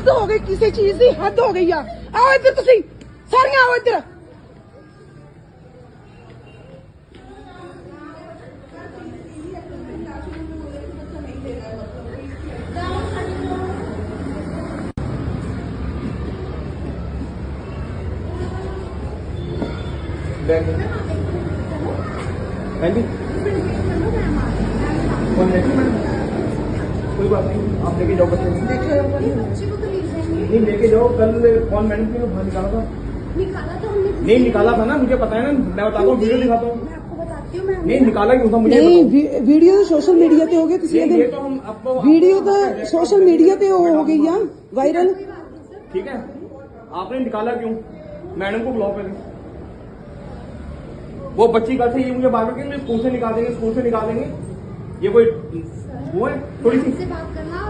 ਹੱਦ ਹੋ ਗਈ ਕਿਸੇ ਚੀਜ਼ ਦੀ ਹੱਦ ਹੋ ਗਈ ਆ। ਆਓ ਇੱਧਰ ਤੁਸੀਂ ਸਾਰੀਆਂ ਆਓ ਇੱਧਰ। ਕੋਈ ਬਾਤ ਨਹੀਂ ਆਪ ਲੈ ਕੇ ਜਾਓ ਬੱਚੇ ਨੂੰ। ਦੇਖਿਆ नहीं लेके जाओ कल फ़ोन मैंने की निकाला था? निकाला था हमने नहीं निकाला था ना मुझे पता है ना मैं बताता हूँ वीडियो दिखाता हूँ। नहीं निकाला क्यों था मुझे नहीं वीडियो तो सोशल मीडिया पे हो गया किसी दिन। वीडियो तो सोशल मीडिया पे हो गई यार वायरल? ठीक है? आपने निकाला क्यों? मैडम को ब्लॉक करें वो बच्ची का ये मुझे बात करके स्कूल से निकाल देंगे स्कूल से निकाल देंगे। ये कोई वो है? थोड़ी सी बात करना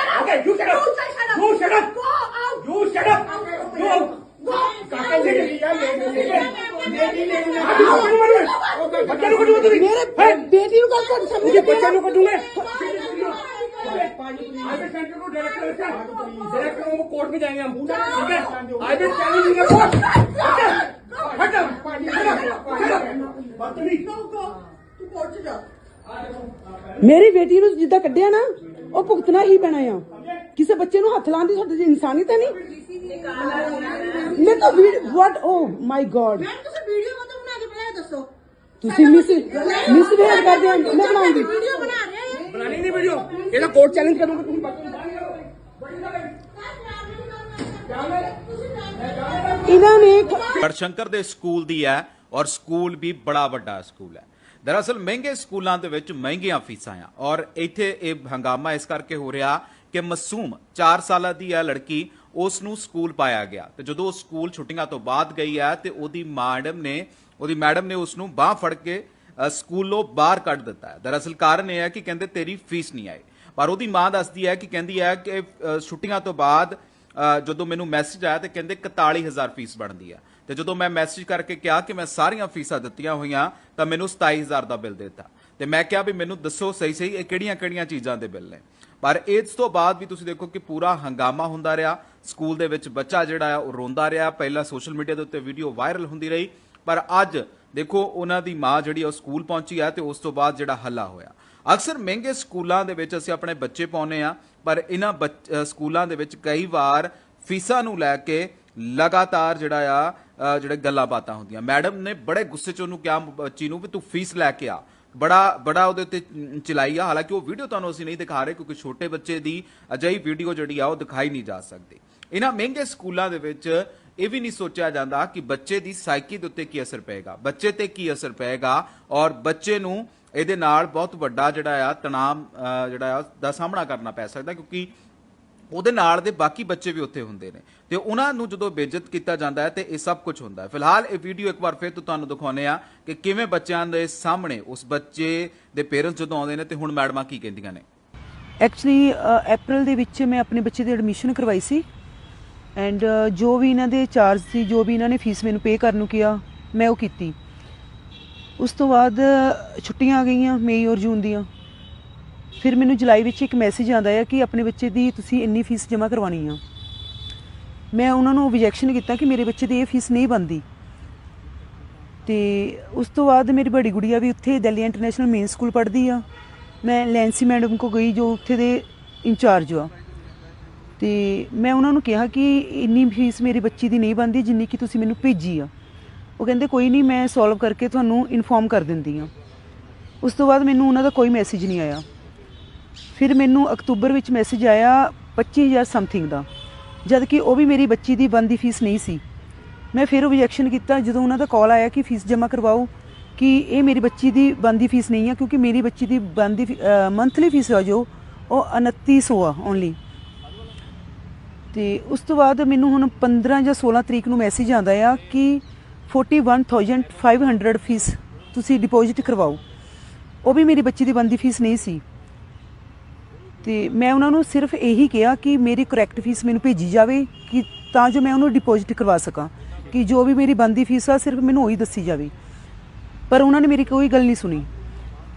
मेहनत है आपके okay you shut up you shut up you shut up you काका जी बच्चे को कटूंगा तुझे ਮੇਰੇ ਬੇਟੀ ਨੂੰ ਕੱਲ ਤੁਹਾਡੇ ਸਾਹਮਣੇ मुझे ਕੱਢਿਆ बच्चे ਨਾ। को कटूंगा आगे सेंटर को डायरेक्टर इसका डायरेक्टर को कोर्ट में जाएंगे हम ठीक है आगे चैलेंज कोर्ट हट ਮੇਰੀ ਬੇਟੀ ਨੂੰ ਜਿੱਦਾਂ ਕੱਢਿਆ ਨਾ ਉਹ ਭੁਗਤਣਾ ਹੀ ਪੈਣਾ ਆ। ਕਿਸੇ ਬੱਚੇ ਨੂੰ ਹੱਥ ਲਾਉਣ ਦੀ ਜੀ ਇਨਸਾਨੀਅਤ ਹੈ ਨਹੀਂ। ਮੈਂ ਤਾਂ ਵਾਟ ਓ ਮਾਈ ਗੋਡ ਤੁਸੀਂ ਵੀਡੀਓ ਬਣਾ ਕੇ ਬਣਾਇਆ ਦੱਸੋ। ਤੁਸੀਂ ਮਿਸ ਮਿਸ ਬਿਹੇਵ ਕਰਦੇ ਹੋ ਮੈਂ ਬਣਾਉਂਗੀ ਵੀਡੀਓ ਬਣਾ ਰਹੇ ਬਣਾਣੀ ਨਹੀਂ ਵੀਡੀਓ ਇਹਦਾ ਕੋਰਟ ਚੈਲੰਜ ਕਰੂੰਗਾ ਤੁਸੀਂ ਬਾਕੀ ਇਹਨਾਂ ਨੇ ਹਰਸ਼ੰਕਰ ਦੇ ਸਕੂਲ ਦੀ ਹੈ ਔਰ ਸਕੂਲ ਵੀ ਬੜਾ ਵੱਡਾ ਸਕੂਲ ਹੈ। ਦਰਅਸਲ ਮਹਿੰਗੇ ਸਕੂਲਾਂ ਦੇ ਵਿੱਚ ਮਹਿੰਗੀਆਂ ਫੀਸਾਂ ਆ ਔਰ ਇੱਥੇ ਇਹ ਹੰਗਾਮਾ ਇਸ ਕਰਕੇ ਹੋ ਰਿਹਾ ਕਿ ਮਾਸੂਮ 4 ਸਾਲਾਂ ਦੀ ਹੈ ਲੜਕੀ ਉਸ ਨੂੰ ਸਕੂਲ ਪਾਇਆ ਗਿਆ ਤੇ ਜਦੋਂ ਉਹ ਸਕੂਲ ਛੁੱਟੀਆਂ ਤੋਂ ਬਾਅਦ ਗਈ ਹੈ ਤੇ ਉਹਦੀ ਮੈਡਮ ਨੇ, ਉਹਦੀ ਮੈਡਮ ਨੇ ਉਸ ਨੂੰ ਬਾਹ ਫੜ ਕੇ ਸਕੂਲੋਂ ਬਾਹਰ ਕੱਢ ਦਿੱਤਾ ਦਰਅਸਲ ਕਾਰਨ ਇਹ ਹੈ ਕਿ ਕਹਿੰਦੇ ਤੇਰੀ ਫੀਸ ਨਹੀਂ ਆਈ। ਪਰ ਉਹਦੀ ਮਾਂ ਦੱਸਦੀ ਹੈ ਕਿ ਕਹਿੰਦੀ ਹੈ ਕਿ ਛੁੱਟੀਆਂ ਤੋਂ ਬਾਅਦ ਜਦੋਂ ਮੈਨੂੰ ਮੈਸੇਜ ਆਇਆ ਤੇ ਕਹਿੰਦੇ 41000 ਫੀਸ ਬਣਦੀ ਹੈ ਤੇ ਜਦੋਂ ਮੈਂ ਮੈਸੇਜ ਕਰਕੇ ਕਿਹਾ ਕਿ ਮੈਂ ਸਾਰੀਆਂ ਫੀਸਾਂ ਦਿੱਤੀਆਂ ਹੋਈਆਂ, ਤਾਂ ਮੈਨੂੰ 27000 ਦਾ ਬਿੱਲ ਦਿੱਤਾ। ਤੇ ਮੈਂ ਕਿਹਾ ਵੀ ਮੈਨੂੰ ਦੱਸੋ ਸਹੀ ਸਹੀ ਇਹ ਕਿਹੜੀਆਂ-ਕਿਹੜੀਆਂ ਚੀਜ਼ਾਂ ਦੇ ਬਿੱਲ ਨੇ। ਪਰ ਇਸ ਤੋਂ ਬਾਅਦ ਵੀ ਤੁਸੀਂ ਦੇਖੋ ਕਿ ਪੂਰਾ ਹੰਗਾਮਾ ਹੁੰਦਾ ਰਿਹਾ। ਸਕੂਲ ਦੇ ਵਿੱਚ ਬੱਚਾ ਜਿਹੜਾ ਆ, ਉਹ ਰੋਂਦਾ ਰਿਹਾ। ਪਹਿਲਾਂ ਸੋਸ਼ਲ ਮੀਡੀਆ ਦੇ ਉੱਤੇ ਵੀਡੀਓ ਵਾਇਰਲ ਹੁੰਦੀ ਰਹੀ। ਪਰ ਅੱਜ ਦੇਖੋ, ਉਹਨਾਂ ਦੀ ਮਾਂ ਜਿਹੜੀ ਆ ਉਹ ਸਕੂਲ ਪਹੁੰਚੀ ਆ ਤੇ ਉਸ ਤੋਂ ਬਾਅਦ ਜਿਹੜਾ ਹੱਲਾ ਹੋਇਆ। ਅਕਸਰ ਮਹਿੰਗੇ ਸਕੂਲਾਂ ਦੇ ਵਿੱਚ ਅਸੀਂ ਆਪਣੇ ਬੱਚੇ ਪਾਉਨੇ ਆ ਪਰ ਇਹਨਾਂ ਬੱਚ- ਸਕੂਲਾਂ ਦੇ ਵਿੱਚ ਕਈ ਵਾਰ ਫੀਸਾਂ ਨੂੰ ਲੈ ਕੇ ਲਗਾਤਾਰ ਜਿਹੜਾ ਆ ਜਿਹੜੇ ਗੱਲਾਂ ਬਾਤਾਂ ਹੁੰਦੀਆਂ। ਮੈਡਮ ਨੇ ਬੜੇ ਗੁੱਸੇ ਚ ਉਹਨੂੰ ਕਿਹਾ ਬੱਚੀ ਨੂੰ ਵੀ ਤੂੰ ਫੀਸ ਲੈ ਕੇ ਆ। ਬੜਾ ਬੜਾ ਉਹਦੇ ਉੱਤੇ ਚਲਾਈ ਆ। ਹਾਲਾਂਕਿ ਉਹ ਵੀਡੀਓ ਤੁਹਾਨੂੰ ਅਸੀਂ ਨਹੀਂ ਦਿਖਾ ਰਹੇ ਕਿਉਂਕਿ ਛੋਟੇ ਬੱਚੇ ਦੀ ਅਜਿਹੀ ਵੀਡੀਓ ਜਿਹੜੀ ਆ ਉਹ ਦਿਖਾਈ ਨਹੀਂ ਜਾ ਸਕਦੀ। ਇਹਨਾਂ ਮਹਿੰਗੇ ਸਕੂਲਾਂ ਦੇ ਵਿੱਚ ਇਹ ਵੀ ਨਹੀਂ ਸੋਚਿਆ ਜਾਂਦਾ ਕਿ ਬੱਚੇ ਦੀ ਸਾਈਕੀ ਦੇ ਉੱਤੇ ਕੀ ਅਸਰ ਪਏਗਾ। ਬੱਚੇ ਤੇ ਕੀ ਅਸਰ ਪਏਗਾ ਔਰ ਬੱਚੇ ਨੂੰ ਇਹਦੇ ਨਾਲ ਬਹੁਤ ਵੱਡਾ ਜਿਹੜਾ ਆ ਤਣਾਅ ਜਿਹੜਾ ਆ ਦਾ ਸਾਹਮਣਾ ਕਰਨਾ ਪੈ ਸਕਦਾ ਕਿਉਂਕਿ ਉਹਦੇ ਨਾਲ ਦੇ ਬਾਕੀ ਬੱਚੇ ਵੀ ਉੱਥੇ ਹੁੰਦੇ ਨੇ। ਤੇ ਉਹਨਾਂ ਨੂੰ ਜਦੋਂ ਬੇਇੱਜ਼ਤ ਕੀਤਾ ਜਾਂਦਾ ਹੈ ਤੇ ਇਹ ਸਭ ਕੁਝ ਹੁੰਦਾ ਹੈ। ਫਿਲਹਾਲ ਇਹ ਵੀਡੀਓ ਇੱਕ ਵਾਰ ਫਿਰ ਤੋਂ ਤੁਹਾਨੂੰ ਦਿਖਾਉਂਦੇ ਆ ਕਿ ਕਿਵੇਂ ਬੱਚਿਆਂ ਦੇ ਸਾਹਮਣੇ ਉਸ ਬੱਚੇ ਦੇ ਪੇਰੈਂਟਸ ਜਦੋਂ ਆਉਂਦੇ ਨੇ ਤੇ ਹੁਣ ਮੈਡਮਾਂ ਕੀ ਕਹਿੰਦੀਆਂ ਨੇ। ਐਕਚੁਅਲੀ ਅਪ੍ਰੈਲ ਦੇ ਵਿੱਚ ਮੈਂ ਆਪਣੇ ਬੱਚੇ ਦੀ ਐਡਮਿਸ਼ਨ ਕਰਵਾਈ ਸੀ। ਐਂਡ uh, ਜੋ ਵੀ ਇਹਨਾਂ ਦੇ ਚਾਰਜ ਸੀ, ਜੋ ਵੀ ਇਹਨਾਂ ਨੇ ਫੀਸ ਮੈਨੂੰ ਪੇ ਕਰਨ ਨੂੰ ਕਿਹਾ, ਮੈਂ ਉਹ ਕੀਤੀ। ਉਸ ਤੋਂ ਬਾਅਦ ਛੁੱਟੀਆਂ ਆ ਗਈਆਂ ਮਈ ਔਰ ਜੂਨ ਦੀਆਂ। ਫਿਰ ਮੈਨੂੰ ਜੁਲਾਈ ਵਿੱਚ ਇੱਕ ਮੈਸੇਜ ਆਉਂਦਾ ਹੈ ਕਿ ਆਪਣੇ ਬੱਚੇ ਦੀ ਤੁਸੀਂ ਇੰਨੀ ਫੀਸ ਜਮ੍ਹਾਂ ਕਰਵਾਉਣੀ ਆ ਮੈਂ ਉਹਨਾਂ ਨੂੰ ਆਬਜੈਕਸ਼ਨ ਕੀਤਾ ਕਿ ਮੇਰੇ ਬੱਚੇ ਦੀ ਇਹ ਫੀਸ ਨਹੀਂ ਬਣਦੀ। ਤੇ ਉਸ ਤੋਂ ਬਾਅਦ ਮੇਰੀ ਬੜੀ ਗੁੜੀਆ ਵੀ ਉੱਥੇ ਦਿੱਲੀ ਇੰਟਰਨੈਸ਼ਨਲ ਮੇਨ ਸਕੂਲ ਪੜ੍ਹਦੀ ਆ। ਮੈਂ ਲੈਂਸੀ ਮੈਡਮ ਕੋ ਗਈ ਜੋ ਉੱਥੇ ਦੇ ਇੰਚਾਰਜ ਆ। ਤੇ ਮੈਂ ਉਹਨਾਂ ਨੂੰ ਕਿਹਾ ਕਿ ਇੰਨੀ ਫੀਸ ਮੇਰੀ ਬੱਚੀ ਦੀ ਨਹੀਂ ਬਣਦੀ ਜਿੰਨੀ ਕਿ ਤੁਸੀਂ ਮੈਨੂੰ ਭੇਜੀ ਆ। ਉਹ ਕਹਿੰਦੇ, ਕੋਈ ਨਹੀਂ, ਮੈਂ ਸੋਲਵ ਕਰਕੇ ਤੁਹਾਨੂੰ ਇਨਫੋਰਮ ਕਰ ਦਿੰਦੀ ਆ। ਉਸ ਤੋਂ ਬਾਅਦ ਮੈਨੂੰ ਉਹਨਾਂ ਦਾ ਕੋਈ ਮੈਸੇਜ ਨਹੀਂ ਆਇਆ। ਫਿਰ ਮੈਨੂੰ ਅਕਤੂਬਰ ਵਿੱਚ ਮੈਸੇਜ ਆਇਆ 25000 ਸਮਥਿੰਗ ਦਾ, ਜਦ ਕਿ ਉਹ ਵੀ ਮੇਰੀ ਬੱਚੀ ਦੀ ਬਣਦੀ ਫੀਸ ਨਹੀਂ ਸੀ। ਮੈਂ ਫਿਰ ਰਿਜੈਕਸ਼ਨ ਕੀਤਾ, ਜਦੋਂ ਉਹਨਾਂ ਦਾ ਕਾਲ ਆਇਆ ਕਿ ਫੀਸ ਜਮ੍ਹਾਂ ਕਰਵਾਓ, ਕਿ ਇਹ ਮੇਰੀ ਬੱਚੀ ਦੀ ਬਣਦੀ ਫੀਸ ਨਹੀਂ ਆ, ਕਿਉਂਕਿ ਮੇਰੀ ਬੱਚੀ ਦੀ ਬਣਦੀ ਮੰਥਲੀ ਫੀਸ ਆ ਜੋ, ਉਹ 2900 ਆ ਓਨਲੀ ਤੇ ਉਸ ਤੋਂ ਬਾਅਦ ਮੈਨੂੰ ਹੁਣ 15 ਜਾਂ 16 ਤਰੀਕ ਨੂੰ ਮੈਸੇਜ ਆਂਦਾ ਆ ਕਿ 41500 ਫੀਸ ਤੁਸੀਂ ਡਿਪੋਜ਼ਿਟ ਕਰਵਾਓ। ਉਹ ਵੀ ਮੇਰੀ ਬੱਚੀ ਦੀ ਬੰਦੀ ਫੀਸ ਨਹੀਂ ਸੀ। ਤੇ ਮੈਂ ਉਹਨਾਂ ਨੂੰ ਸਿਰਫ ਇਹੀ ਕਿਹਾ ਕਿ ਮੇਰੀ ਕਰੈਕਟ ਫੀਸ ਮੈਨੂੰ ਭੇਜੀ ਜਾਵੇ ਕਿ ਤਾਂ ਜੋ ਮੈਂ ਉਹਨੂੰ ਡਿਪੋਜ਼ਿਟ ਕਰਵਾ ਸਕਾਂ। ਕਿ ਜੋ ਵੀ ਮੇਰੀ ਬੰਦੀ ਫੀਸ ਆ, ਸਿਰਫ ਮੈਨੂੰ ਉਹੀ ਦੱਸੀ ਜਾਵੇ। ਪਰ ਉਹਨਾਂ ਨੇ ਮੇਰੀ ਕੋਈ ਗੱਲ ਨਹੀਂ ਸੁਣੀ।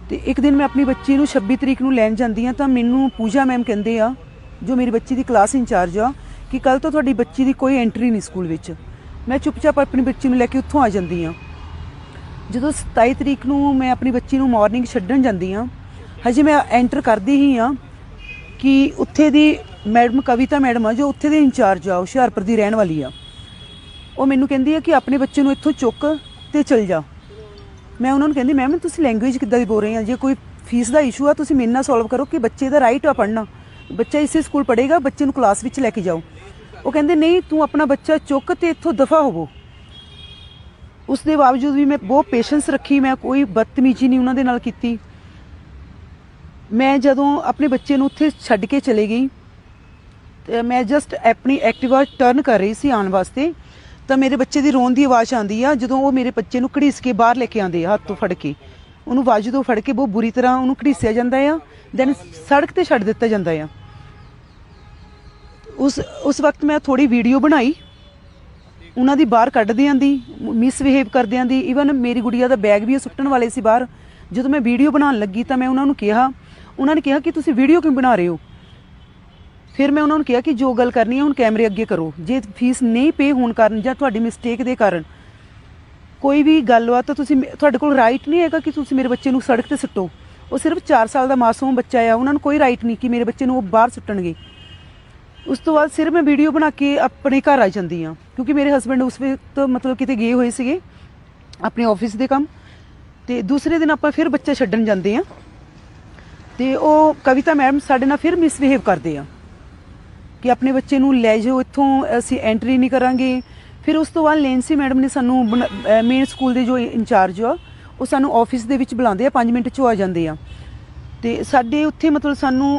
ਤੇ ਇੱਕ ਦਿਨ ਮੈਂ ਆਪਣੀ ਬੱਚੀ ਨੂੰ 26 ਤਰੀਕ ਨੂੰ ਲੈਣ ਜਾਂਦੀ ਆ ਤਾਂ ਮੈਨੂੰ ਪੂਜਾ ਮੈਮ ਕਹਿੰਦੇ ਆ, ਜੋ ਮੇਰੀ ਬੱਚੀ ਦੀ ਕਲਾਸ ਇੰਚਾਰਜ ਆ ਕਿ ਕੱਲ ਤੋਂ ਤੁਹਾਡੀ ਬੱਚੀ ਦੀ ਕੋਈ ਐਂਟਰੀ ਨਹੀਂ ਸਕੂਲ ਵਿੱਚ। ਮੈਂ ਚੁੱਪਚਾਪ ਆਪਣੀ ਬੱਚੀ ਨੂੰ ਲੈ ਕੇ ਉੱਥੋਂ ਆ ਜਾਂਦੀ ਆ ਜਦੋਂ 27 ਤਰੀਕ ਨੂੰ ਮੈਂ ਆਪਣੀ ਬੱਚੀ ਨੂੰ ਮਾਰਨਿੰਗ ਛੱਡਣ ਜਾਂਦੀ ਆ ਹਜੇ ਮੈਂ ਐਂਟਰ ਕਰਦੀ ਹੀ ਆ ਕਿ ਉੱਥੇ ਦੀ ਮੈਡਮ ਕਵਿਤਾ ਮੈਡਮ ਆ, ਜੋ ਉੱਥੇ ਦੇ ਇੰਚਾਰਜ ਆ ਹੁਸ਼ਿਆਰਪੁਰ ਦੀ ਰਹਿਣ ਵਾਲੀ ਆ। ਉਹ ਮੈਨੂੰ ਕਹਿੰਦੀ ਆ ਕਿ ਆਪਣੇ ਬੱਚੇ ਨੂੰ ਇੱਥੋਂ ਚੁੱਕ ਤੇ ਚਲ ਜਾ। ਮੈਂ ਉਹਨਾਂ ਨੂੰ ਕਹਿੰਦੀ ਮੈਮ ਤੁਸੀਂ ਲੈਂਗੁਏਜ ਕਿੱਦਾਂ ਦੀ ਬੋਲ ਰਹੇ ਆ? ਜੇ ਕੋਈ ਫੀਸ ਦਾ ਇਸ਼ੂ ਆ, ਤੁਸੀਂ ਮੇਰੇ ਨਾਲ ਸੋਲਵ ਕਰੋ ਕਿ ਬੱਚੇ ਦਾ ਰਾਈਟ ਆ ਪੜ੍ਹਨਾ। ਬੱਚਾ ਇਸੇ ਸਕੂਲ ਪੜ੍ਹੇਗਾ, ਬੱਚੇ ਨੂੰ ਕਲਾਸ ਵਿੱਚ ਲੈ ਕੇ ਜਾਓ। ਉਹ ਕਹਿੰਦੇ, ਨਹੀਂ, ਤੂੰ ਆਪਣਾ ਬੱਚਾ ਚੁੱਕ ਤੇ ਇੱਥੋਂ ਦਫਾ ਹੋਵੋ। ਉਸ ਦੇ ਬਾਵਜੂਦ ਵੀ ਮੈਂ ਬਹੁਤ ਪੇਸ਼ੈਂਸ ਰੱਖੀ, ਮੈਂ ਕੋਈ ਬਦਤਮੀਜ਼ੀ ਨਹੀਂ ਉਹਨਾਂ ਦੇ ਨਾਲ ਕੀਤੀ। ਮੈਂ ਜਦੋਂ ਆਪਣੇ ਬੱਚੇ ਨੂੰ ਉੱਥੇ ਛੱਡ ਕੇ ਚਲੇ ਗਈ, ਤੇ ਮੈਂ ਜਸਟ ਆਪਣੀ ਐਕਟਿਵਾ ਟਰਨ ਕਰ ਰਹੀ ਸੀ ਆਉਣ ਵਾਸਤੇ, ਤਾਂ ਮੇਰੇ ਬੱਚੇ ਦੀ ਰੋਣ ਦੀ ਆਵਾਜ਼ ਆਉਂਦੀ ਆ, ਜਦੋਂ ਉਹ ਮੇਰੇ ਬੱਚੇ ਨੂੰ ਘੜੀਸ ਕੇ ਬਾਹਰ ਲੈ ਕੇ ਆਉਂਦੇ ਆ, ਹੱਥ ਤੋਂ ਫੜ ਕੇ। ਉਹਨੂੰ ਬਾਜੂ ਤੋਂ ਫੜ ਕੇ ਬਹੁਤ ਬੁਰੀ ਤਰ੍ਹਾਂ ਉਹਨੂੰ ਘੜੀਸਿਆ ਜਾਂਦਾ ਆ ਦੈਨ ਸੜਕ ਤੇ ਛੱਡ ਦਿੱਤਾ ਜਾਂਦਾ ਆ। ਉਸ ਉਸ ਵਕਤ ਮੈਂ ਥੋੜੀ ਵੀਡੀਓ ਬਣਾਈ। ਉਹਨਾਂ ਦੀ ਬਾਹਰ ਕੱਢਦਿਆਂ ਦੀ ਮਿਸਬਿਹੇਵ ਕਰਦਿਆਂ ਦੀ ਇਵਨ ਮੇਰੀ ਗੁੜੀਆ ਦਾ ਬੈਗ ਵੀ ਉਹ ਸੁੱਟਣ ਵਾਲੇ ਸੀ ਬਾਹਰ। ਜਦੋਂ ਮੈਂ ਵੀਡੀਓ ਬਣਾਉਣ ਲੱਗੀ ਤਾਂ ਮੈਂ ਉਹਨਾਂ ਨੂੰ ਕਿਹਾ, ਉਹਨਾਂ ਨੇ ਕਿਹਾ ਕਿ ਤੁਸੀਂ ਵੀਡੀਓ ਕਿਉਂ ਬਣਾ ਰਹੇ ਹੋ? ਫਿਰ ਮੈਂ ਉਹਨਾਂ ਨੂੰ ਕਿਹਾ ਕਿ ਜੋ ਗੱਲ ਕਰਨੀ ਹੈ ਹੁਣ ਕੈਮਰੇ ਅੱਗੇ ਕਰੋ। ਜੇ ਫੀਸ ਨਹੀਂ ਪੇ ਹੋਣ ਕਾਰਨ ਜਾਂ ਤੁਹਾਡੀ ਮਿਸਟੇਕ ਦੇ ਕਾਰਨ ਕੋਈ ਵੀ ਗੱਲ ਗੱਲਬਾਤ, ਤਾਂ ਤੁਸੀਂ ਤੁਹਾਡੇ ਕੋਲ ਰਾਈਟ ਨਹੀਂ ਹੈਗਾ ਕਿ ਤੁਸੀਂ ਮੇਰੇ ਬੱਚੇ ਨੂੰ ਸੜਕ ਤੇ ਸੁੱਟੋ। ਉਹ ਸਿਰਫ 4 ਸਾਲ ਦਾ ਮਾਸੂਮ ਬੱਚਾ ਆ, ਉਹਨਾਂ ਨੂੰ ਕੋਈ ਰਾਈਟ ਨਹੀਂ ਕਿ ਮੇਰੇ ਬੱਚੇ ਨੂੰ ਉਹ ਬਾਹਰ ਸੁੱਟਣਗੇ। ਉਸ ਤੋਂ ਬਾਅਦ ਸਿਰ ਮੈਂ ਵੀਡੀਓ ਬਣਾ ਕੇ ਆਪਣੇ ਘਰ ਆ ਜਾਂਦੀ ਆ ਕਿਉਂਕਿ ਮੇਰੇ ਹਸਬੰਡ ਉਸ ਵਕਤ ਮਤਲਬ ਕਿਤੇ ਗਏ ਹੋਏ ਸੀਗੇ ਆਪਣੇ ਆਫਿਸ ਦੇ ਕੰਮ। ਤੇ ਦੂਸਰੇ ਦਿਨ ਆਪਾਂ ਫਿਰ ਬੱਚਾ ਛੱਡਣ ਜਾਂਦੇ ਆ ਤੇ ਉਹ ਕਵਿਤਾ ਮੈਡਮ ਸਾਡੇ ਨਾਲ ਫਿਰ ਮਿਸਬਿਹੇਵ ਕਰਦੇ ਆ ਕਿ ਆਪਣੇ ਬੱਚੇ ਨੂੰ ਲੈ ਜਾਓ, ਇੱਥੋਂ ਅਸੀਂ ਐਂਟਰੀ ਨਹੀਂ ਕਰਾਂਗੇ। ਫਿਰ ਉਸ ਤੋਂ ਬਾਅਦ ਲੈਂਸੀ ਮੈਡਮ ਨੇ ਸਾਨੂੰ ਮੇਨ ਸਕੂਲ ਦੇ ਜੋ ਇੰਚਾਰਜ ਆ, ਉਹ ਸਾਨੂੰ ਆਫਿਸ ਦੇ ਵਿੱਚ ਬੁਲਾਉਂਦੇ ਆ 5 ਮਿੰਟ ਚ ਆ ਜਾਂਦੇ ਆ। ਤੇ ਸਾਡੇ ਉੱਥੇ ਮਤਲਬ ਸਾਨੂੰ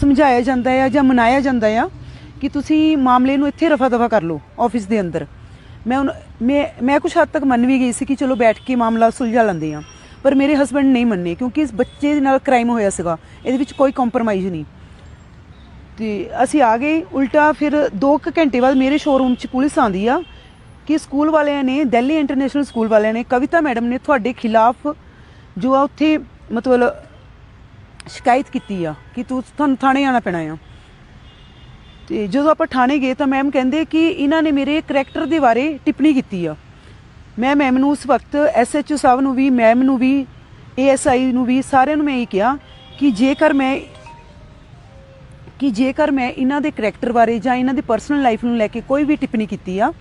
ਸਮਝਾਇਆ ਜਾਂਦਾ ਆ ਜਾਂ ਮਨਾਇਆ ਜਾਂਦਾ ਆ ਕਿ ਤੁਸੀਂ ਮਾਮਲੇ ਨੂੰ ਇੱਥੇ ਰਫਾ ਦਫਾ ਕਰ ਲਓ ਆਫਿਸ ਦੇ ਅੰਦਰ। ਮੈਂ ਹੁਣ ਮੈਂ ਮੈਂ ਕੁਝ ਹੱਦ ਤੱਕ ਮੰਨ ਵੀ ਗਈ ਸੀ ਕਿ ਚਲੋ ਬੈਠ ਕੇ ਮਾਮਲਾ ਸੁਲਝਾ ਲੈਂਦੇ ਆ। ਪਰ ਮੇਰੇ ਹਸਬੰਡ ਨਹੀਂ ਮੰਨੇ ਕਿਉਂਕਿ ਇਸ ਬੱਚੇ ਦੇ ਨਾਲ ਕ੍ਰਾਈਮ ਹੋਇਆ ਸੀਗਾ। ਇਹਦੇ ਵਿੱਚ ਕੋਈ ਕੰਪਰੋਮਾਈਜ਼ ਨਹੀਂ। ਤੇ ਅਸੀਂ ਆ ਗਏ, ਉਲਟਾ ਫਿਰ 2 ਘੰਟੇ ਬਾਅਦ ਮੇਰੇ ਸ਼ੋਰੂਮ 'ਚ ਪੁਲਿਸ ਆਂਦੀ ਆ ਕਿ ਸਕੂਲ ਵਾਲਿਆਂ ਨੇ, ਦਿੱਲੀ ਇੰਟਰਨੈਸ਼ਨਲ ਸਕੂਲ ਵਾਲਿਆਂ ਨੇ ਕਵਿਤਾ ਮੈਡਮ ਨੇ ਤੁਹਾਡੇ ਖਿਲਾਫ ਜੋ ਆ ਉੱਥੇ ਮਤਲਬ ਸ਼ਿਕਾਇਤ ਕੀਤੀ ਆ ਕਿ ਤੂੰ ਤੁਹਾਨੂੰ ਥਾਣੇ ਆਣਾ ਪੈਣਾ ਆ। ਤੇ ਜਦੋਂ ਆਪਾਂ ਥਾਣੇ ਗਏ ਤਾਂ ਮੈਮ ਕਹਿੰਦੇ ਕਿ ਇਹਨਾਂ ਨੇ ਮੇਰੇ ਕਰੈਕਟਰ ਦੇ ਬਾਰੇ ਟਿੱਪਣੀ ਕੀਤੀ ਆ। ਮੈਂ ਮੈਮ ਨੂੰ ਉਸ ਵਕਤ ਐਸਐਚਓ ਸਾਹਿਬ ਨੂੰ ਵੀ ਮੈਮ ਨੂੰ ਵੀ ਏਐਸਆਈ ਨੂੰ ਵੀ ਸਾਰਿਆਂ ਨੂੰ ਮੈਂ ਇਹ ਕਿਹਾ ਕਿ ਜੇਕਰ ਮੈਂ ਕਿ ਜੇਕਰ ਮੈਂ ਇਹਨਾਂ ਦੇ ਕਰੈਕਟਰ ਬਾਰੇ ਜਾਂ ਇਹਨਾਂ ਦੀ ਪਰਸਨਲ ਲਾਈਫ ਨੂੰ ਲੈ ਕੇ ਕੋਈ ਵੀ ਟਿੱਪਣੀ ਕੀਤੀ ਆ,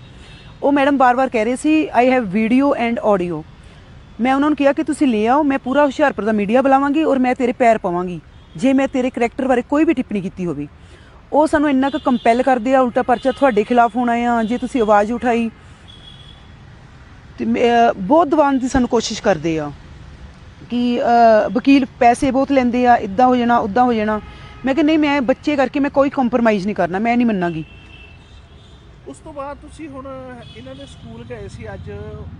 ਉਹ ਮੈਡਮ ਬਾਰ-ਬਾਰ ਕਹਿ ਰਹੇ ਸੀ I have video and audio ਮੈਂ ਉਹਨਾਂ ਨੂੰ ਕਿਹਾ ਕਿ ਤੁਸੀਂ ਲੈ ਆਓ, ਮੈਂ ਪੂਰਾ ਹੁਸ਼ਿਆਰਪੁਰ ਦਾ ਮੀਡੀਆ ਬੁਲਾਵਾਂਗੀ ਔਰ ਮੈਂ ਤੇਰੇ ਪੈਰ ਪਾਵਾਂਗੀ, ਜੇ ਮੈਂ ਤੇਰੇ ਕਰੈਕਟਰ ਬਾਰੇ ਕੋਈ ਵੀ ਟਿੱਪਣੀ ਕੀਤੀ ਹੋਵੇ। ਉਹ ਸਾਨੂੰ ਇੰਨਾ ਕੁ ਕੰਪੈਲ ਕਰਦੇ ਆ, ਉਲਟਾ ਪਰਚਾ ਤੁਹਾਡੇ ਖਿਲਾਫ ਹੋਣਾ ਆ, ਜੇ ਤੁਸੀਂ ਆਵਾਜ਼ ਉਠਾਈ। ਤੇ ਮੈਂ- ਬਹੁਤ ਦਬਾਉਣ ਦੀ ਸਾਨੂੰ ਕੋਸ਼ਿਸ਼ ਕਰਦੇ ਆ ਕਿ ਵਕੀਲ ਪੈਸੇ ਬਹੁਤ ਲੈਂਦੇ ਆ ਇਦਾਂ ਹੋ ਜਾਣਾ ਉਦਾਂ ਹੋ ਜਾਣਾ। ਮੈਂ ਕਿ ਨਹੀਂ, ਮੈਂ ਬੱਚੇ ਕਰਕੇ ਮੈਂ ਕੋਈ ਕੰਪਰੋਮਾਈਜ਼ ਨਹੀਂ ਕਰਨਾ, ਮੈਂ ਨਹੀਂ ਮੰਨਾਂਗੀ। ਉਸ ਤੋਂ ਬਾਅਦ ਤੁਸੀਂ ਹੁਣ ਇਹਨਾਂ ਦੇ ਸਕੂਲ ਗਏ ਸੀ ਅੱਜ,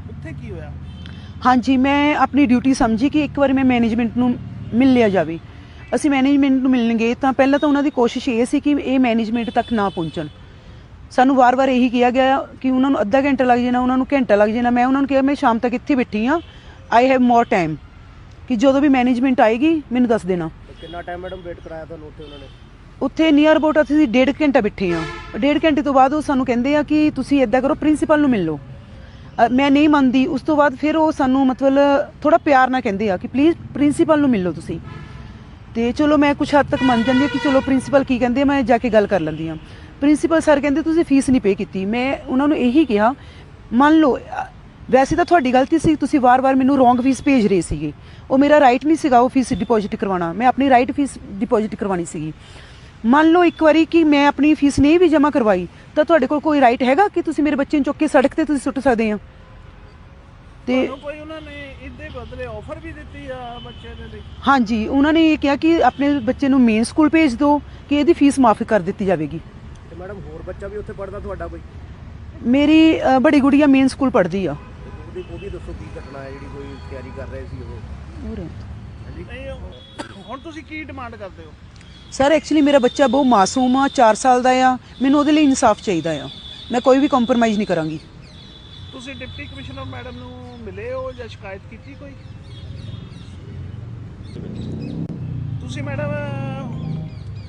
ਉੱਥੇ ਕੀ ਹੋਇਆ? ਹਾਂਜੀ ਮੈਂ ਆਪਣੀ ਡਿਊਟੀ ਸਮਝੀ ਕਿ ਇੱਕ ਵਾਰ ਮੈਂ ਮੈਨੇਜਮੈਂਟ ਨੂੰ ਮਿਲ ਲਿਆ ਜਾਵੇ। ਅਸੀਂ ਮੈਨੇਜਮੈਂਟ ਨੂੰ ਮਿਲਣਗੇ ਤਾਂ ਪਹਿਲਾਂ ਤਾਂ ਉਹਨਾਂ ਦੀ ਕੋਸ਼ਿਸ਼ ਇਹ ਸੀ ਕਿ ਇਹ ਮੈਨੇਜਮੈਂਟ ਤੱਕ ਨਾ ਪਹੁੰਚਣ। ਸਾਨੂੰ ਵਾਰ-ਵਾਰ ਇਹੀ ਕਿਹਾ ਗਿਆ ਕਿ ਉਹਨਾਂ ਨੂੰ ਅੱਧਾ ਘੰਟਾ ਲੱਗ ਜਾਣਾ ਉਹਨਾਂ ਨੂੰ ਘੰਟਾ ਲੱਗ ਜਾਣਾ। ਮੈਂ ਉਹਨਾਂ ਨੂੰ ਕਿਹਾ ਮੈਂ ਸ਼ਾਮ ਤੱਕ ਇੱਥੇ ਬੈਠੀ ਆ ਆਈ ਹੈਵ ਮੋਰ ਟਾਈਮ ਕਿ ਜਦੋਂ ਵੀ ਮੈਨੇਜਮੈਂਟ ਆਏਗੀ ਮੈਨੂੰ ਦੱਸ ਦੇਣਾ। ਕਿੰਨਾ ਟਾਈਮ ਮੈਡਮ ਵੇਟ ਕਰਾਇਆ ਤੁਹਾਨੂੰ ਉੱਥੇ ਉਹਨਾਂ ਨੇ? ਉੱਥੇ ਨੀਅਰ ਅਬਾਊਟ ਅਸੀਂ ਡੇਢ ਘੰਟਾ ਬੈਠੇ ਆ ਡੇਢ ਘੰਟੇ ਤੋਂ ਬਾਅਦ ਉਹ ਸਾਨੂੰ ਕਹਿੰਦੇ ਆ ਕਿ ਤੁਸੀਂ ਇਦਾਂ ਕਰੋ ਪ੍ਰਿੰਸੀਪਲ ਨੂੰ ਮਿਲ ਲਓ। ਮੈਂ ਨਹੀਂ ਮੰਨਦੀ। ਉਸ ਤੋਂ ਬਾਅਦ ਫਿਰ ਉਹ ਸਾਨੂੰ ਮਤਲਬ ਥੋੜਾ ਪਿਆਰ ਨਾਲ ਕਹਿੰਦੇ ਆ ਕਿ ਪਲੀਜ਼ ਪ੍ਰਿੰਸੀਪਲ ਨੂੰ ਮਿਲ ਲਓ ਤੁਸੀਂ। ਤੇ ਚਲੋ ਮੈਂ ਕੁਝ ਹੱਦ ਤੱਕ ਮੰਨ ਜਾਂਦੀ ਹਾਂ ਕਿ ਚਲੋ ਪ੍ਰਿੰਸੀਪਲ ਕੀ ਕਹਿੰਦੇ ਮੈਂ ਜਾ ਕੇ ਗੱਲ ਕਰ ਲੈਂਦੀ ਹਾਂ। ਪ੍ਰਿੰਸੀਪਲ ਸਰ ਕਹਿੰਦੇ, ਤੁਸੀਂ ਫੀਸ ਨਹੀਂ ਪੇ ਕੀਤੀ। ਮੈਂ ਉਹਨਾਂ ਨੂੰ ਇਹੀ ਕਿਹਾ, ਮੰਨ ਲਓ ਵੈਸੇ ਤਾਂ ਤੁਹਾਡੀ ਗਲਤੀ ਸੀ, ਤੁਸੀਂ ਵਾਰ-ਵਾਰ ਮੈਨੂੰ ਰੋਂਗ ਫੀਸ ਭੇਜ ਰਹੇ ਸੀਗੇ। ਉਹ ਮੇਰਾ ਰਾਈਟ ਨਹੀਂ ਸੀਗਾ ਉਹ ਫੀਸ ਡਿਪੋਜ਼ਿਟ ਕਰਵਾਉਣਾ। ਮੈਂ ਆਪਣੀ ਰਾਈਟ ਫੀਸ ਡਿਪੋਜ਼ਿਟ ਕਰਵਾਉਣੀ ਸੀਗੀ। ਮੰਨ ਲਓ ਇੱਕ ਵਾਰੀ ਕਿ ਮੈਂ ਆਪਣੀ ਫੀਸ ਨਹੀਂ ਵੀ ਜਮ੍ਹਾਂ ਕਰਵਾਈ ਤਾਂ ਤੁਹਾਡੇ ਕੋਲ ਕੋਈ ਰਾਈਟ ਹੈਗਾ ਕਿ ਤੁਸੀਂ ਮੇਰੇ ਬੱਚੇ ਨੂੰ ਚੁੱਕ ਕੇ ਸੜਕ ਤੇ ਤੁਸੀਂ ਸੁੱਟ ਸਕਦੇ ਆ? ਤੇ ਤੁਹਾਨੂੰ ਕੋਈ ਉਹਨਾਂ ਨੇ ਇਹਦੇ ਬਦਲੇ ਆਫਰ ਵੀ ਦਿੱਤੀ ਆ ਬੱਚੇ ਦੇ ਲਈ? ਹਾਂਜੀ ਉਹਨਾਂ ਨੇ ਇਹ ਕਿਹਾ ਕਿ ਆਪਣੇ ਬੱਚੇ ਨੂੰ ਮੇਨ ਸਕੂਲ ਭੇਜ ਦਿਓ ਕਿ ਇਹਦੀ ਫੀਸ ਮਾਫੀ ਕਰ ਦਿੱਤੀ ਜਾਵੇਗੀ। ਤੇ ਮੈਡਮ ਹੋਰ ਬੱਚਾ ਵੀ ਉੱਥੇ ਪੜਦਾ ਤੁਹਾਡਾ ਕੋਈ? ਮੇਰੀ ਅ, ਬੜੀ ਗੁੜੀਆ ਮੇਨ ਸਕੂਲ ਪੜ੍ਹਦੀ ਆ। ਉਹਦੀ ਉਹ ਵੀ ਦੱਸੋ ਕੀ ਘਟਨਾ ਹੈ ਜਿਹੜੀ ਕੋਈ ਤਿਆਰੀ ਕਰ ਰਹੇ ਸੀ ਉਹ? ਨਹੀਂ ਉਹ- ਹੁਣ ਤੁਸੀਂ ਕੀ ਡਿਮਾਂਡ ਕਰਦੇ ਹੋ? ਸਰ ਐਕਚੁਅਲੀ ਮੇਰਾ ਬੱਚਾ ਬਹੁਤ ਮਾਸੂਮ ਆ 4 ਸਾਲ ਦਾ ਆ। ਮੈਨੂੰ ਉਹਦੇ ਲਈ ਇਨਸਾਫ ਚਾਹੀਦਾ ਆ। ਮੈਂ ਕੋਈ ਵੀ ਕੰਪਰੋਮਾਈਜ਼ ਨਹੀਂ ਕਰਾਂਗੀ। ਤੁਸੀਂ ਡਿਪਟੀ ਕਮਿਸ਼ਨਰ ਮੈਡਮ ਨੂੰ ਮਿਲੇ ਹੋ ਜਾਂ ਸ਼ਿਕਾਇਤ ਕੀਤੀ ਕੋਈ? ਤੁਸੀਂ ਮੈਡਮ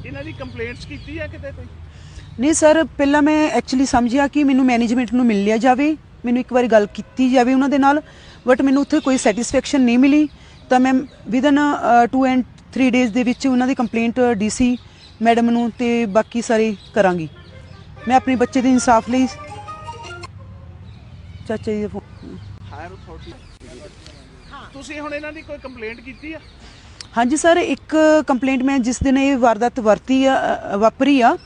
ਇਹਨਾਂ ਦੀ ਕੰਪਲੇਂਟਸ ਕੀਤੀ ਹੈ ਕਿਤੇ ਕੋਈ? ਨਹੀਂ ਸਰ ਪਹਿਲਾਂ ਮੈਂ ਐਕਚੁਅਲੀ ਸਮਝਿਆ ਕਿ ਮੈਨੂੰ ਮੈਨੇਜਮੈਂਟ ਨੂੰ ਮਿਲ ਲਿਆ ਜਾਵੇ। ਮੈਨੂੰ ਇੱਕ ਵਾਰੀ ਗੱਲ ਕੀਤੀ ਜਾਵੇ ਉਹਨਾਂ ਦੇ ਨਾਲ। ਬਟ ਮੈਨੂੰ ਉੱਥੇ ਕੋਈ ਸੈਟੀਸਫੈਕਸ਼ਨ ਨਹੀਂ ਮਿਲੀ। ਤਾਂ ਮੈਂ ਵਿਦਨ 2 ਐਂਡ 3 ਡੇਜ਼ ਦੇ ਵਿੱਚ ਉਹਨਾਂ ਦੀ ਕੰਪਲੇਂਟ ਡੀਸੀ ਮੈਡਮ ਨੂੰ ਤੇ ਬਾਕੀ ਸਾਰੇ ਕਰਾਂਗੀ। ਮੈਂ ਆਪਣੇ ਬੱਚੇ ਦੇ ਇਨਸਾਫ ਲਈ ਚਾਚਾ ਜੀ ਹਾਇਰ ਅਥਾਰਟੀ ਤੁਸੀਂ ਹੁਣ ਇਹਨਾਂ ਦੀ ਕੋਈ ਕੰਪਲੇਂਟ ਕੀਤੀ ਆ? ਹਾਂਜੀ ਸਰ ਇੱਕ ਕੰਪਲੇਂਟ ਮੈਂ ਜਿਸ ਦਿਨ ਇਹ ਵਾਰਦਾਤ ਵਰਤੀ ਆ ਵਾਪਰੀ ਆ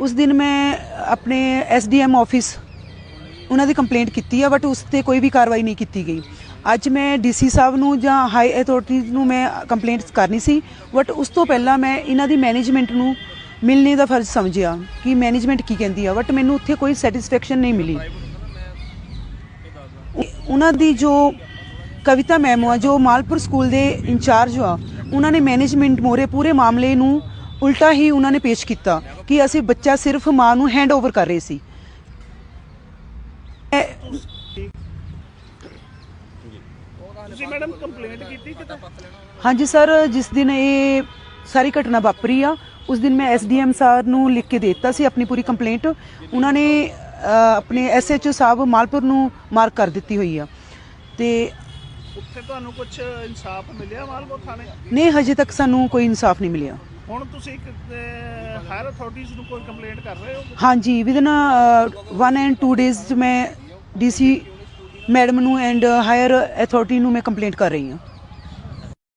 ਉਸ ਦਿਨ ਮੈਂ ਆਪਣੇ ਐਸਡੀਐਮ ਆਫਿਸ ਉਹਨਾਂ ਦੀ ਕੰਪਲੇਂਟ ਕੀਤੀ ਆ ਬਟ ਉਸ ਤੇ ਕੋਈ ਵੀ ਕਾਰਵਾਈ ਨਹੀਂ ਕੀਤੀ ਗਈ। ਅੱਜ ਮੈਂ ਡੀਸੀ ਸਾਹਿਬ ਨੂੰ ਜਾਂ ਹਾਈ ਅਥਾਰਟੀਜ਼ ਨੂੰ ਮੈਂ ਕੰਪਲੇਂਟ ਕਰਨੀ ਸੀ ਬਟ ਉਸ ਤੋਂ ਪਹਿਲਾਂ ਮੈਂ ਇਹਨਾਂ ਦੀ ਮੈਨੇਜਮੈਂਟ ਨੂੰ ਮਿਲਣੇ ਦਾ ਫਰਜ਼ ਸਮਝਿਆ ਕਿ ਮੈਨੇਜਮੈਂਟ ਕੀ ਕਹਿੰਦੀ ਆ ਬਟ ਮੈਨੂੰ ਉੱਥੇ ਕੋਈ ਸੈਟੀਸਫੈਕਸ਼ਨ ਨਹੀਂ ਮਿਲੀ। ਉਹਨਾਂ ਦੀ ਜੋ ਕਵਿਤਾ ਮੈਮ ਆ, ਜੋ ਮਾਲਪੁਰ ਸਕੂਲ ਦੇ ਇੰਚਾਰਜ ਆ, ਉਹਨਾਂ ਨੇ ਮੈਨੇਜਮੈਂਟ ਮੋਰੇ ਪੂਰੇ ਮਾਮਲੇ ਨੂੰ ਉਲਟਾ ਹੀ ਉਹਨਾਂ ਨੇ ਪੇਸ਼ ਕੀਤਾ ਕਿ ਅਸੀਂ ਬੱਚਾ ਸਿਰਫ ਮਾਂ ਨੂੰ ਹੈਂਡ ਓਵਰ ਕਰ ਰਹੇ ਸੀ ਇਹ- ਤੁਸੀਂ ਮੈਡਮ ਕੰਪਲੇਂਟ ਕੀਤੀ ਕਿਤੇ ਹਾਂਜੀ ਸਰ ਜਿਸ ਦਿਨ ਇਹ ਸਾਰੀ ਘਟਨਾ ਵਾਪਰੀ ਆ ਉਸ ਦਿਨ ਮੈਂ ਐਸਡੀਐਮ ਸਰ ਨੂੰ ਲਿਖ ਕੇ ਦੇ ਦਿੱਤਾ ਸੀ ਆਪਣੀ ਪੂਰੀ ਕੰਪਲੇਂਟ ਉਹਨਾਂ ਨੇ ਅ, ਆਪਣੇ ਐਸਐਚਓ ਸਾਹਿਬ ਮਾਲਪੁਰ ਨੂੰ ਮਾਰਕ ਕਰ ਦਿੱਤੀ ਹੋਈ ਆ। ਤੇ ਉੱਥੇ ਤੁਹਾਨੂੰ ਕੁਝ ਇਨਸਾਫ ਮਿਲਿਆ ਮਾਲਪੁਰ ਥਾਣੇ? ਨਹੀਂ ਹਜੇ ਤੱਕ ਸਾਨੂੰ ਕੋਈ ਇਨਸਾਫ ਨਹੀਂ ਮਿਲਿਆ। ਹੁਣ ਤੁਸੀਂ ਇੱਕ ਹਾਇਰ ਅਥਾਰਟੀਜ਼ ਨੂੰ ਕੋਈ ਕੰਪਲੇਂਟ ਕਰ ਰਹੇ ਹੋ? ਹਾਂਜੀ ਵਿਦਨ 1 ਐਂਡ 2 ਡੇਜ਼ ਮੈਂ ਡੀਸੀ ਮੈਡਮ ਨੂੰ ਐਂਡ ਹਾਇਰ ਅਥਾਰਟੀ ਨੂੰ ਮੈਂ ਕੰਪਲੇਂਟ ਕਰ ਰਹੀ ਹਾਂ।